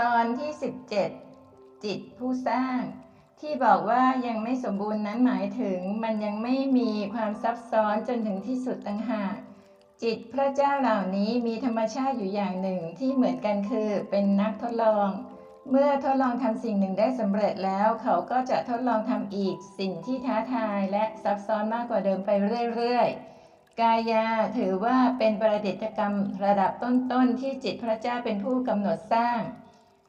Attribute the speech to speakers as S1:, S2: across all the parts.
S1: ตอนที่ 17 จิตผู้สร้าง ที่บอกว่ายังไม่สมบูรณ์นั้นหมายถึงมันยังไม่มีความซับซ้อนจนถึงที่สุดต่างหากจิตพระเจ้าเหล่านี้มีธรรมชาติอยู่อย่างหนึ่งที่เหมือนกันคือเป็นนักทดลอง เมื่อทดลองทำสิ่งหนึ่งได้สำเร็จแล้ว เขาก็จะทดลองทำอีกสิ่งที่ท้าทายและซับซ้อนมากกว่าเดิมไปเรื่อยๆ กายาถือว่าเป็นประดิษฐกรรมระดับต้นๆที่จิตพระเจ้าเป็นผู้กำหนดสร้าง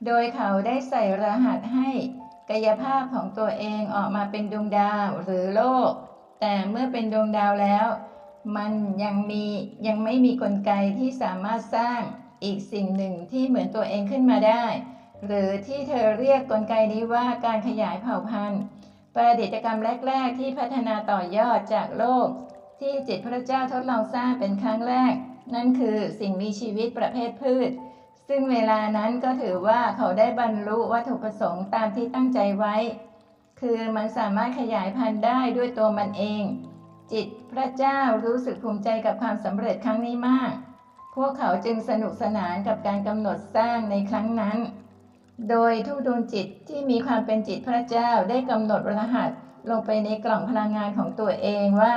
S1: โดยเขาได้ใส่รหัสให้กายภาพของตัวเองออกมาเป็นดวงดาวหรือโลก แต่เมื่อเป็นดวงดาวแล้ว มันยังมียังไม่มีกลไกที่สามารถสร้างอีกสิ่งหนึ่งที่เหมือนตัวเองขึ้นมาได้ หรือที่เธอเรียกกลไกนี้ว่าการขยายเผ่าพันธุ์ ประดิษฐกรรมแรก ๆ ที่พัฒนาต่อยอดจากโลก ที่จิตพระเจ้าทดลองสร้างเป็นครั้งแรก นั่นคือสิ่งมีชีวิตประเภทพืช ซึ่งเวลานั้นก็ถือว่าเขาได้บรรลุวัตถุประสงค์ตามที่ตั้งใจไว้ คือมันสามารถขยายพันธุ์ได้ด้วยตัวมันเอง จิตพระเจ้ารู้สึกภูมิใจกับความสำเร็จครั้งนี้มาก พวกเขาจึงสนุกสนานกับการกำหนดสร้างในครั้งนั้น โดยทุกดวงจิตที่มีความเป็นจิตพระเจ้าได้กำหนดรหัสลงไปในกล่องพลังงานของตัวเองว่า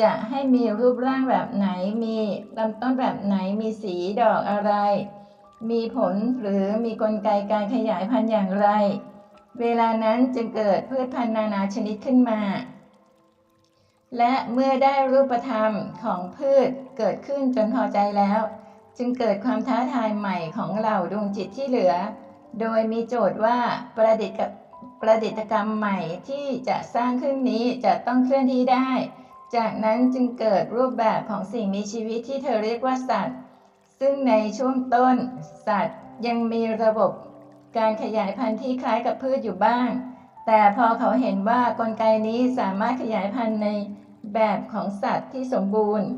S1: จะให้มีรูปร่างแบบไหนมีลำต้นแบบไหนมีสีดอกอะไร มีผลหรือมีกลไกการขยายพันธุ์อย่างไร เวลานั้นจึงเกิดพืชพันธุ์นานาชนิดขึ้นมา และเมื่อได้รูปธรรมของพืชเกิดขึ้นจนพอใจแล้ว จึงเกิดความท้าทายใหม่ของเหล่าดวงจิตที่เหลือ โดยมีโจทย์ว่าประดิษฐ์ประดิษฐกรรมใหม่ที่จะสร้างขึ้นนี้จะต้องเคลื่อนที่ได้ จากนั้นจึงเกิดรูปแบบของสิ่งมีชีวิตที่เธอเรียกว่าสัตว์ ซึ่งในช่วงต้น สัตว์ยังมีระบบการขยายพันธุ์ที่คล้ายกับพืชอยู่บ้าง แต่พอเขาเห็นว่ากลไกนี้สามารถขยายพันธุ์ในแบบของสัตว์ที่สมบูรณ์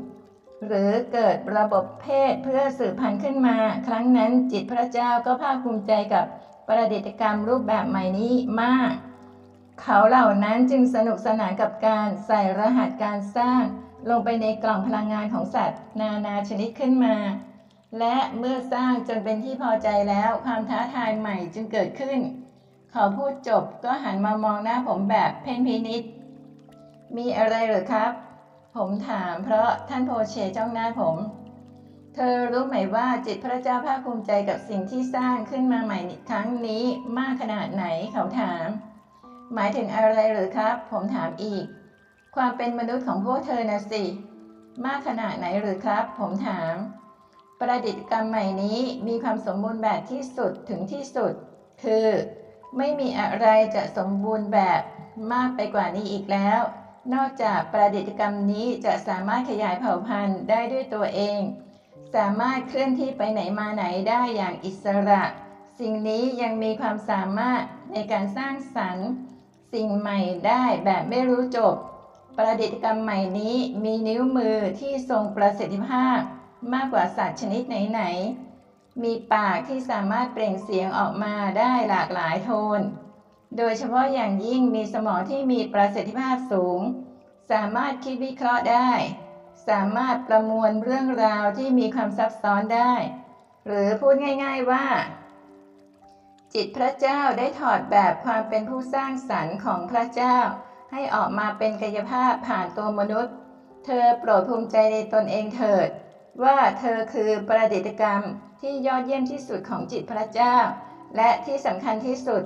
S1: หรือเกิดระบบเพศเพื่อสืบพันธุ์ขึ้นมา ครั้งนั้นจิตพระเจ้าก็ภาคภูมิใจกับประดิษฐกรรมรูปแบบใหม่นี้มาก เขาเหล่านั้นจึงสนุกสนานกับการใส่รหัสการสร้าง ลงไปในกล่องพลังงานของสัตว์ นานาชนิดขึ้นมา และเมื่อสร้างจนเป็นที่พอใจแล้ว ความท้าทายใหม่จึงเกิดขึ้น เขาพูดจบก็หันมามองหน้าผมแบบเพ่นพินิษมีอะไรหรือครับ ผมถามเพราะท่านโพเชจ้องหน้าผม เธอรู้ไหมว่าจิตพระเจ้าภาคภูมิใจกับสิ่งที่สร้างขึ้นมาใหม่ครั้งนี้มากขนาดไหนเขาถาม หมายถึงอะไรหรือครับ ผมถามอีก ความเป็นมนุษย์ของพวกเธอนะสิ มากขนาดไหนหรือครับ ผมถาม ประดิษฐกรรมใหม่นี้มีความสมบูรณ์แบบที่สุดถึงที่สุด คือ ไม่มีอะไรจะสมบูรณ์แบบมากไปกว่านี้อีกแล้ว นอกจากประดิษฐกรรมนี้จะสามารถขยายเผ่าพันธุ์ได้ด้วยตัวเอง สามารถเคลื่อนที่ไปไหนมาไหนได้อย่างอิสระ สิ่งนี้ยังมีความสามารถในการสร้างสรรค์สิ่งใหม่ได้แบบไม่รู้จบ ประดิษฐกรรมใหม่นี้มีนิ้วมือที่ทรงประสิทธิภาพ มากกว่าสัตว์ชนิดไหนๆ มีปากที่สามารถเปล่งเสียงออกมาได้หลากหลายโทน โดยเฉพาะอย่างยิ่งมีสมองที่มีประสิทธิภาพสูง สามารถคิดวิเคราะห์ได้ สามารถประมวลเรื่องราวที่มีความซับซ้อนได้ หรือพูดง่าย ๆว่า จิตพระเจ้าได้ถอดแบบความเป็นผู้สร้างสรรค์ของพระเจ้า ให้ออกมาเป็นกายภาพผ่านตัวมนุษย์ เธอโปรดภูมิใจในตนเองเถิด ว่าเธอคือประดิษฐกรรมที่ยอดเยี่ยมที่สุดของจิตพระเจ้า และที่สำคัญที่สุด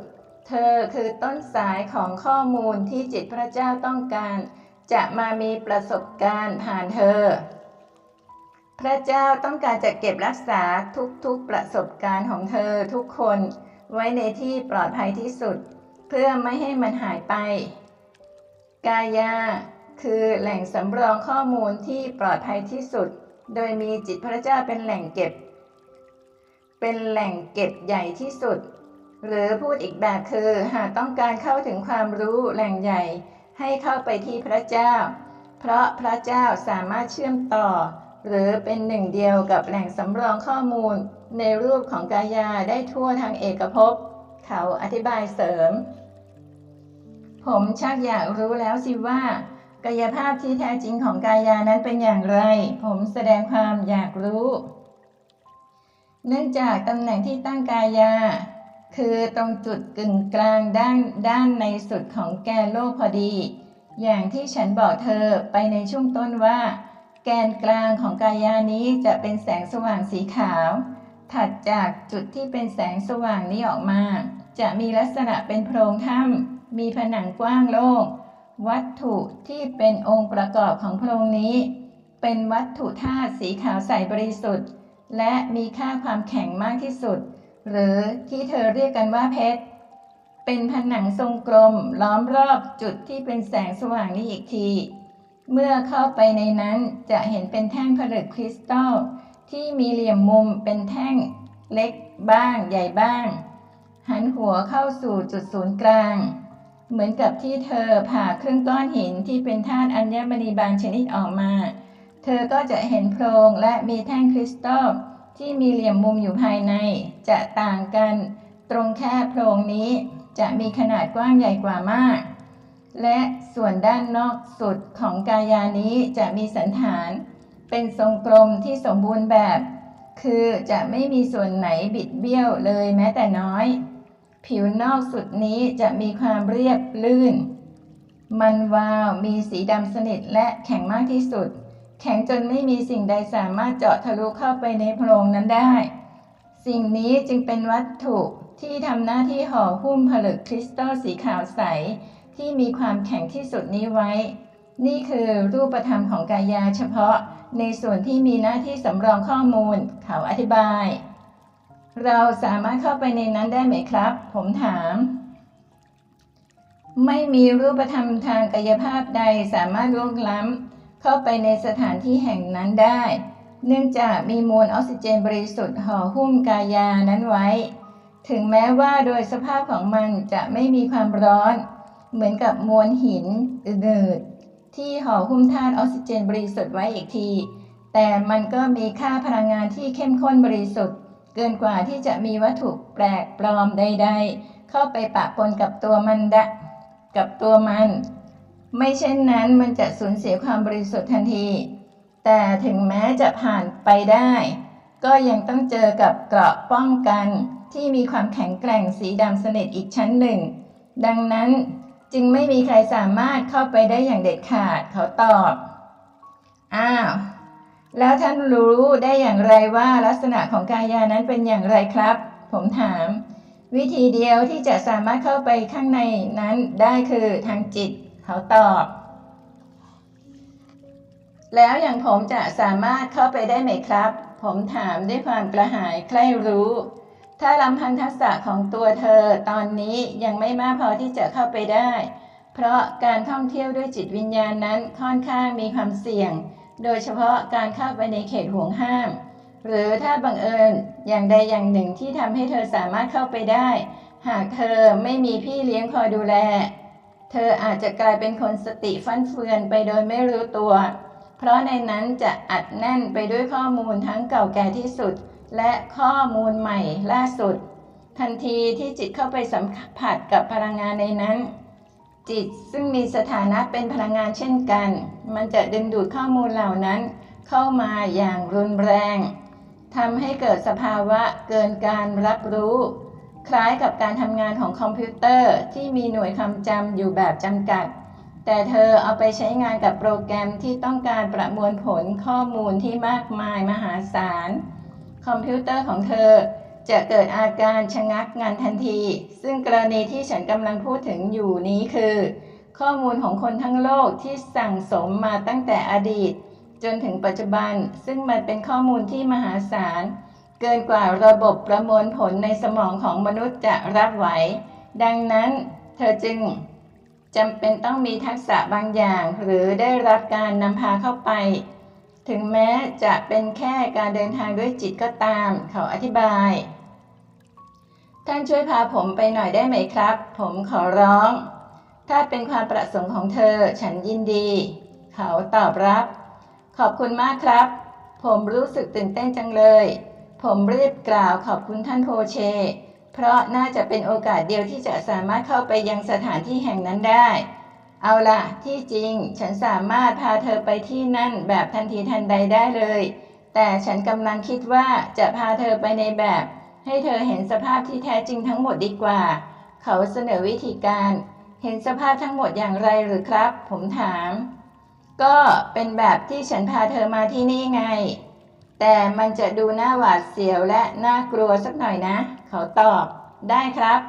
S1: เธอคือต้นสายของข้อมูลที่จิตพระเจ้าต้องการ จะมามีประสบการณ์ผ่านเธอ พระเจ้าต้องการจะเก็บรักษาทุกๆประสบการณ์ของเธอทุกคน ไว้ในที่ปลอดภัยที่สุด เพื่อไม่ให้มันหายไป กายา คือแหล่งสำรองข้อมูลที่ปลอดภัยที่สุด โดยมีจิตพระเจ้าเป็นแหล่งเก็บ เป็นแหล่งเก็บใหญ่ที่สุด หรือพูดอีกแบบคือ หากต้องการเข้าถึงความรู้แหล่งใหญ่ให้เข้าไปที่พระเจ้า เพราะพระเจ้าสามารถเชื่อมต่อ หรือเป็นหนึ่งเดียวกับแหล่งสำรองข้อมูล ในรูปของกายาได้ทั่วทางเอกภพ เขาอธิบายเสริม ผมชักอยากรู้แล้วสิว่า กายภาพที่แท้จริงของกายานั้นเป็นอย่างไร ผมแสดงความอยากรู้ เนื่องจากตำแหน่งที่ตั้งกายา คือตรงจุดกึ่งกลางด้านด้านในสุดของแกนโลกพอดี อย่างที่ฉันบอกเธอไปในช่วงต้นว่า แกนกลางของกายานี้จะเป็นแสงสว่างสีขาว ถัดจากจุดที่เป็นแสงสว่างนี้ออกมา จะมีลักษณะเป็นโพรงถ้ำมีผนังกว้างโล่ง วัตถุที่เป็นองค์ประกอบของโพรงนี้ เป็นวัตถุธาตุสีขาวใสบริสุทธิ์ และมีค่าความแข็งมากที่สุด หรือที่เธอเรียกกันว่าเพชร เป็นผนังทรงกลมล้อมรอบจุดที่เป็นแสงสว่างนี้อีกที เมื่อเข้าไปในนั้นจะเห็นเป็นแท่งผลึกคริสตัลที่มีเหลี่ยมมุมเป็นแท่งเล็กบ้างใหญ่บ้าง หันหัวเข้าสู่จุดศูนย์กลาง เหมือนกับที่เธอผ่าครึ่งก้อนหินที่เป็นธาตุอัญมณีบางชนิดออกมา เธอก็จะเห็นโพรงและมีแท่งคริสตัลที่มีเหลี่ยมมุมอยู่ภายใน จะต่างกัน ตรงแค่โพรงนี้จะมีขนาดกว้างใหญ่กว่ามาก และส่วนด้านนอกสุดของกายานี้จะมีสันฐาน เป็นทรงกลมที่สมบูรณ์แบบ คือจะไม่มีส่วนไหนบิดเบี้ยวเลยแม้แต่น้อย ผิวนอกสุดนี้จะมีความเรียบลื่น มันวาวมีสีดำสนิทและแข็งมากที่สุด แข็งจนไม่มีสิ่งใดสามารถเจาะทะลุเข้าไปในโพรงนั้นได้ สิ่งนี้จึงเป็นวัตถุที่ทำหน้าที่ห่อหุ้มผลึกคริสตัลสีขาวใส ที่มีความแข็งที่สุดนี้ไว้ นี่คือรูปธรรมของกายาเฉพาะในส่วนที่มีหน้าที่สำรองข้อมูลเขาอธิบาย เราสามารถเข้าไปในนั้นได้ไหมครับ ผมถาม ไม่มีรูปธรรมทางกายภาพใดสามารถล่วงล้ำเข้าไปในสถานที่แห่งนั้นได้ เนื่องจากมีมวลออกซิเจนบริสุทธิ์ห่อหุ้มกายานั้นไว้ ถึงแม้ว่าโดยสภาพของมันจะไม่มีความร้อน เหมือนกับมวลหินอื่นๆที่ห่อหุ้มธาตุออกซิเจนบริสุทธิ์ไว้อีกที แต่มันก็มีค่าพลังงานที่เข้มข้นบริสุทธิ์ เกินกว่าที่จะมีวัตถุแปลกปลอมใด ๆ เข้าไปปะปนกับตัวมันดะกับตัวมัน ไม่เช่นนั้นมันจะสูญเสียความบริสุทธิ์ทันที แต่ถึงแม้จะผ่านไปได้ ก็ยังต้องเจอกับเกราะป้องกันที่มีความแข็งแกร่งสีดำสนิทอีกชั้นหนึ่ง ดังนั้นจึงไม่มีใครสามารถเข้าไปได้อย่างเด็ดขาดเขาตอบ อ้าว แล้วท่านรู้ได้อย่างไรว่าลักษณะของกายานั้นเป็นอย่างไรครับ ผมถาม วิธีเดียวที่จะสามารถเข้าไปข้างในนั้นได้คือทางจิต เขาตอบ แล้วอย่างผมจะสามารถเข้าไปได้ไหมครับ ผมถามด้วยความกระหายใคร่รู้ ถ้าลำพังทักษะของตัวเธอตอนนี้ยังไม่มากพอที่จะเข้าไปได้ เพราะการท่องเที่ยวด้วยจิตวิญญาณนั้นค่อนข้างมีความเสี่ยง โดยเฉพาะการเข้าไปในเขตห่วงห้าม หรือถ้าบังเอิญอย่างใดอย่างหนึ่งที่ทำให้เธอสามารถเข้าไปได้ หากเธอไม่มีพี่เลี้ยงคอยดูแล เธออาจจะกลายเป็นคนสติฟั่นเฟือนไปโดยไม่รู้ตัว เพราะในนั้นจะอัดแน่นไปด้วยข้อมูลทั้งเก่าแก่ที่สุด และข้อมูลใหม่ล่าสุด ทันทีที่จิตเข้าไปสัมผัสกับพลังงานในนั้น จิตซึ่งมีสถานะเป็นพลังงานเช่นกัน มันจะดึงดูดข้อมูลเหล่านั้น เข้ามาอย่างรุนแรงทำให้เกิดสภาวะเกินการรับรู้ คล้ายกับการทำงานของคอมพิวเตอร์ที่มีหน่วยความจำอยู่แบบจำกัด แต่เธอเอาไปใช้งานกับโปรแกรมที่ต้องการประมวลผลข้อมูลที่มากมายมหาศาล คอมพิวเตอร์ของเธอ จะเกิดอาการชะงักงานทันที ซึ่งกรณีที่ฉันกำลังพูดถึงอยู่นี้คือ ข้อมูลของคนทั้งโลกที่สั่งสมมาตั้งแต่อดีต จนถึงปัจจุบัน ซึ่งมันเป็นข้อมูลที่มหาศาล เกินกว่าระบบประมวลผลในสมองของมนุษย์จะรับไหว ดังนั้นเธอจึงจำเป็นต้องมีทักษะบางอย่าง หรือได้รับการนำพาเข้าไป ถึงแม้จะเป็นแค่การเดินทางด้วยจิตก็ตาม เขาอธิบาย ท่านช่วยพาผมไปหน่อยได้ไหมครับ ผมขอร้อง ถ้าเป็นความประสงค์ของเธอฉันยินดี เขาตอบรับ ขอบคุณมากครับ ผมรู้สึกตื่นเต้นจังเลย ผมรีบกล่าวขอบคุณท่านโพเช เพราะน่าจะเป็นโอกาสเดียวที่จะสามารถเข้าไปยังสถานที่แห่งนั้นได้ เอาละที่จริงฉันสามารถพาเธอไปที่นั่นแบบทันทีทันใดได้เลย แต่ฉันกำลังคิดว่าจะพาเธอไปในแบบ ให้เธอเห็นสภาพที่แท้จริงทั้งหมดดีกว่า เขาเสนอวิธีการ เห็นสภาพทั้งหมดอย่างไรหรือครับ ผมถาม ก็เป็นแบบที่ฉันพาเธอมาที่นี่ไง แต่มันจะดูน่าหวาดเสียวและน่ากลัวสักหน่อยนะ เขาตอบได้ครับ